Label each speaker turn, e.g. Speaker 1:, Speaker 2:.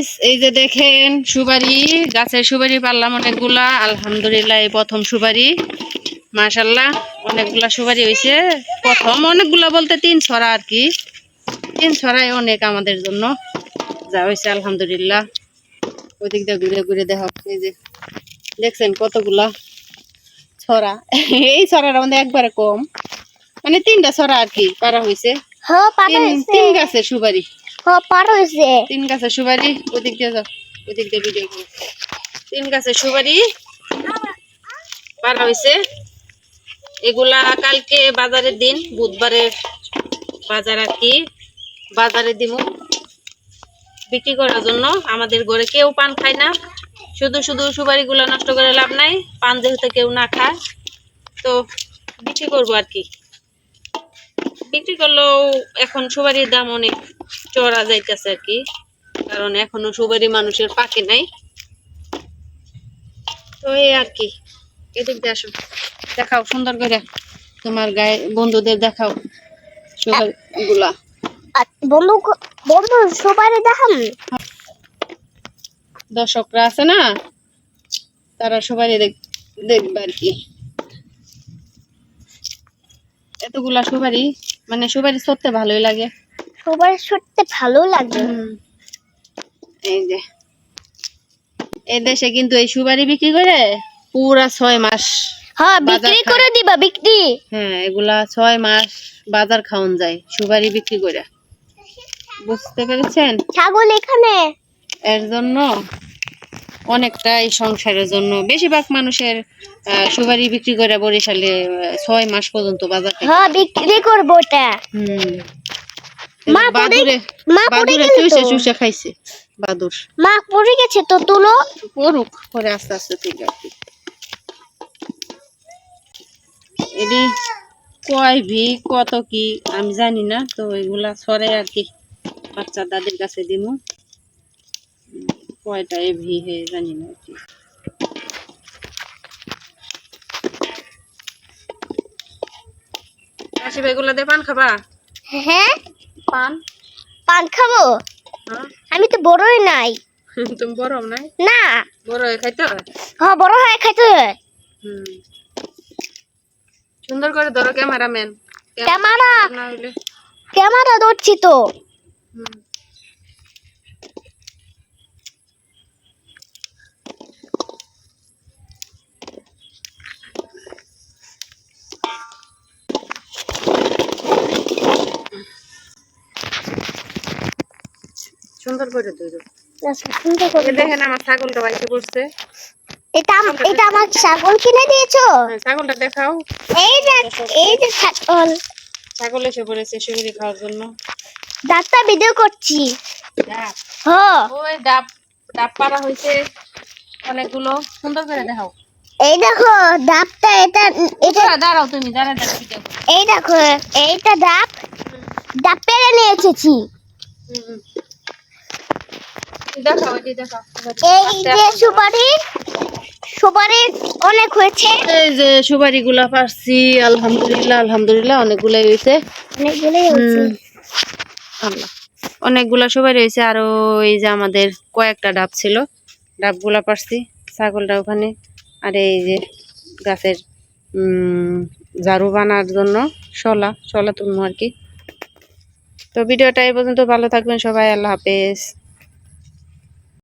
Speaker 1: Guys এই যে দেখেন সুপারি গাছের সুপারি পারলাম অনেকগুলা। আলহামদুলিল্লাহ এই প্রথম সুপারি। মাশাল্লাহ অনেকগুলা সুপারি হয়েছে প্রথম অনেকগুলা বলতে তিন ছড়া আর কি। তিন ছড়াই অনেক আমাদের জন্য। যা হয়েছে আলহামদুলিল্লাহ। ওই দিক দিয়ে ঘুরে ঘুরে দেখো এই যে দেখছেন কতগুলা ছড়া। এই ছড়ার মধ্যে একবারে কম। মানে তিনটা ছড়া আর কি পারা হয়েছে
Speaker 2: হ্যাঁ হয়েছে
Speaker 1: তিন গাছের সুপারি।
Speaker 2: হ্যাঁ
Speaker 1: তিন গাছের সুপারি, ওদিক দিয়ে যাও, ওদিক দিয়ে ভিডিও করো। তিন গাছের সুপারি, পারা হয়েছে। এগুলা কালকে বাজারের দিন, বুধবারের বাজার আর কি, বাজারে দিব বিক্রি করার জন্য আমাদের ঘরে কেউ পান খায় না। শুধু শুধু সুপারিগুলো নষ্ট করে লাভ নাই, পান যেহেতু কেউ না খায়, তো বিক্রি করব আর কি। বিক্রি করলেও এখন সুপারির দাম অনেক। চড়া যাইতেছে আর কি। কারণ এখনও সুপারি মানুষের পাকে নাই। তো এই আর কি। এদিক দিয়ে আসো। দেখাও সুন্দর করে তোমার গায়ে বন্ধুদের দেখাও সুপারি গুলা
Speaker 2: বন্ধু বন্ধু সবাই দেখান।
Speaker 1: দর্শকরা আছে না? তারা সবাই দেখ- দেখবে আর কি। এতগুলা সুপারি মানে সুপারি সরতে ভালোই লাগে।
Speaker 2: সবাই সত্যি ভালো লাগে।
Speaker 1: এই যে। এই দেশে কিন্তু এই সুপারি বিক্রি করে পুরা ছয় মাস
Speaker 2: হ্যাঁ বিক্রি করে দিবা বিক্রি।
Speaker 1: হ্যাঁ এগুলা ছয় মাস বাজার খাওয়ান যায় সুপারি বিক্রি করে। বুঝতে পেরেছেন?
Speaker 2: ছাগল এখানে?
Speaker 1: এর জন্য অনেকটাই সংসারের জন্য। বেশিরভাগ মানুষের সুপারি বিক্রি করে বরিশালে ছয় মাস পর্যন্ত বাজার
Speaker 2: হ্যাঁ বিক্রি করব ওটা
Speaker 1: হুম।
Speaker 2: মা পড়ে- মা পড়ে
Speaker 1: চুষে চুষে খাইছে বাদুর।
Speaker 2: মা পড়ে গেছে তো তুলো।
Speaker 1: পড়ুক পরে আস্তে আস্তে এটি কয় ভি কত কি আমি জানি না তো এগুলা সরে আর কি বাচ্চা দাদির কাছে দিব কয়টা এ ভি হে জানি না আর কি। এগুলা দিয়ে পান খাবা?
Speaker 2: হ্যাঁ।
Speaker 1: পান?
Speaker 2: পান খাব?
Speaker 1: হ্যাঁ।
Speaker 2: আমি তো বড়ই নাই।
Speaker 1: তুমি বড় নাই?
Speaker 2: না।
Speaker 1: বড় হয়ে খাইতে হয়?
Speaker 2: হ্যাঁ বড় হয়ে খাইতে হয়।
Speaker 1: সুন্দর করে ধরো ক্যামেরাম্যান।
Speaker 2: ক্যামেরা ক্যামেরা ধরছি তো।
Speaker 1: হুম। সুন্দর করে
Speaker 2: সুন্দর
Speaker 1: দেখেন আমার ছাগলটা বাইকে পড়ছে
Speaker 2: এটা এটা আমার ছাগল কিনে দিয়েছ?
Speaker 1: হ্যাঁ, ছাগলটা দেখাও।
Speaker 2: এই দেখ এই যে ছাগল।
Speaker 1: ছাগল এসে পড়েছে খাওয়ার জন্য।
Speaker 2: ডাক্তার ভিডিও করছি।
Speaker 1: ডাব।
Speaker 2: হ্যাঁ
Speaker 1: ওই ডাব ডাব পাড়া হয়েছে অনেকগুলো। সুন্দর করে দেখাও।
Speaker 2: এই দেখো ডাবটা এটা এটা
Speaker 1: দাঁড়াও, তুমি দাঁড়া দাঁড়া
Speaker 2: এই দেখো এইটা ডাব। ডাব পেরে নিয়ে এসেছি।
Speaker 1: হুম, হুম। দেখাও এটি দেখাও।
Speaker 2: এই যে সুপারি সুপারি অনেক হয়েছে।
Speaker 1: এই যে সুপারি পারছি আলহামদুলিল্লাহ আলহামদুলিল্লাহ অনেকগুলাই হয়েছে।
Speaker 2: অনেকগুলোই হয়েছে।
Speaker 1: আল্লাহ। অনেকগুলা সুপারি হয়েছে আরও এই যে আমাদের কয়েকটা ডাব ছিল। ডাবগুলা পারছি ছাগলটা ওখানে। আর এই যে গাছের উম, ঝাড়ু বানার জন্য শলা শলা তুলবো আর কি। তো ভিডিওটা এই পর্যন্ত ভালো থাকবেন সবাই আল্লাহ হাফেজ।